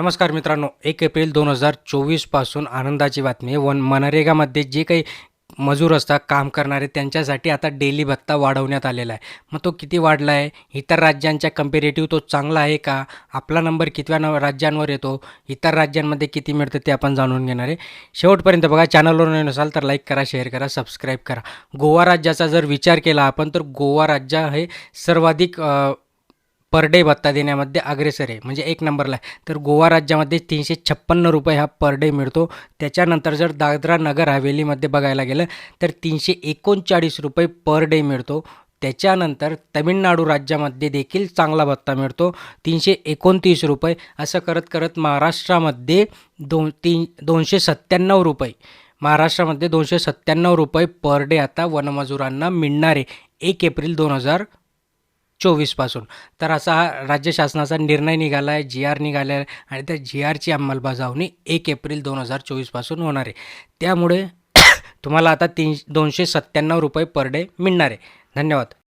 नमस्कार मित्रांनो एक एप्रिल दोन हजार चोवीसपासून आनंदाची बातमी वन मनरेगामध्ये जे काही मजूर असतात काम करणारे त्यांच्यासाठी आता डेली भत्ता वाढवण्यात आलेला आहे. मग तो किती वाढला आहे इतर राज्यांच्या कम्पेरेटिव्ह तो चांगला आहे का? आपला नंबर कितव्या न राज्यांवर येतो? इतर राज्यांमध्ये किती मिळतं ते आपण जाणून घेणार आहे. शेवटपर्यंत बघा चॅनलवर नसाल तर लाईक करा शेअर करा सबस्क्राईब करा. गोवा राज्याचा जर विचार केला आपण तर गोवा राज्य हे सर्वाधिक पर डे भत्ता देण्यामध्ये अग्रेसर आहे. म्हणजे एक नंबरला आहे. तर गोवा राज्यामध्ये तीनशे छप्पन्न रुपये हा पर डे मिळतो. त्याच्यानंतर जर दादरा नगर हवेलीमध्ये बघायला गेलं तर तीनशे एकोणचाळीस रुपये पर डे मिळतो. त्याच्यानंतर तमिळनाडू राज्यामध्ये देखील चांगला भत्ता मिळतो. तीनशे एकोणतीस रुपये. असं करत करत महाराष्ट्रामध्ये दोन तीन दोनशे सत्त्याण्णव रुपये. महाराष्ट्रामध्ये दोनशे सत्त्याण्णव रुपये पर डे आता वनमजुरांना मिळणार आहे. एक एप्रिल दोन हजार चोवीसपासून तर असा हा राज्य शासनाचा निर्णय निघाला आहे जी आर निघाला आहे आणि त्या जी आरची अंमलबजावणी एक एप्रिल दोन हजार चोवीसपासून होणार आहे. त्यामुळे तुम्हाला आता तीन दोनशे सत्त्याण्णव रुपये पर डे मिळणार आहे. धन्यवाद.